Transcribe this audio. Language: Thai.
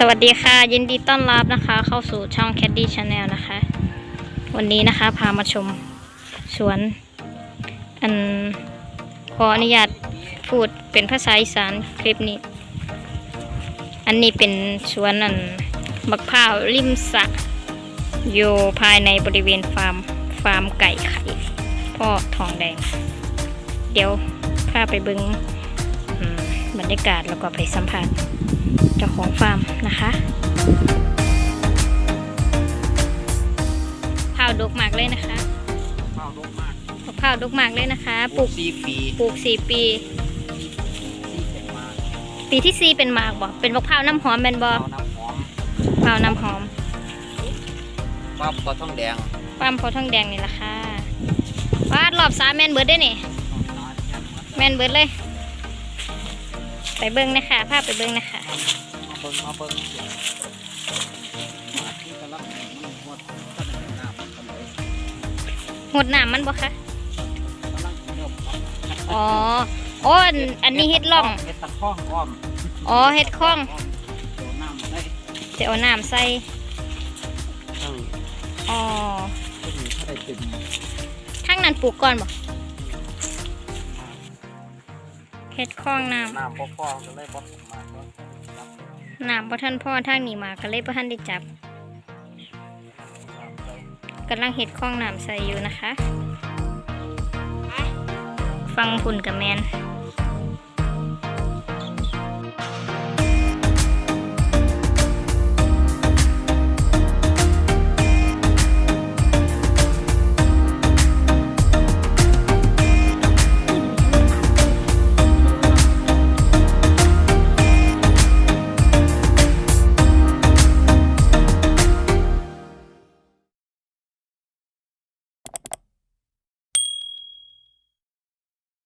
สวัสดีค่ะ ยินดีต้อนรับนะคะ เข้าสู่ช่อง Caddy Channel นะคะ วันนี้นะคะพามาชมสวน อันขออนุญาตพูดเป็นภาษาอีสานคลิปนี้ อันนี้เป็นสวนอันบักพร้าวริมสะอยู่ภายในบริเวณฟาร์มฟาร์มไก่ไข่พ่อทองแดง เดี๋ยวพาไปบิงบรรยากาศแล้วก็ไปสัมผัส เจ้าของฟาร์มนะคะข้าวดกมากเลยนะคะข้าวดกมากมะพร้าวดกมากเลยนะคะปลูกสี่ปีปลูกสี่ปีสี่เป็นมาปีที่สี่เป็นหมากบ่เป็นมะพร้าวน้ำหอมเป็นบ่ข้าวน้ำหอมมะพร้าวน้ำหอมปั๊บก็ต้องแดงฟาร์มพอทองแดงนี่ละค่ะวาดรอบสามแมนเบิร์ดได้นี่แมนเบิร์ดเลย ไปเบิ้งนะคะภาพไปเบิ้งนะคะมาเบิ่งมาเบิ่งหดต้นน้ำมันกำลังหดน้ำมันบ่คะอ๋อโอ้อันอันนี้เฮ็ดล่องเฮ็ดตะข้องอ้อมอ๋อเฮ็ดคล้องโดนน้ำได้จะเอาน้ำใส่อ๋อต้นนี้ถ้าได้เต็มทั้งนั้นปลูกก่อนบ่ เฮ็ดคล้องน้น้ำบ่พอก็เลยบ่มาก็รับำน้ำบ่ทันพ่อทางนี้มาก็เลยบ่ทันได้จับน้ำไปกำลังเฮ็ดคล้องน้ำใส่อยู่นะคะ ฟังพุ่นกับแมน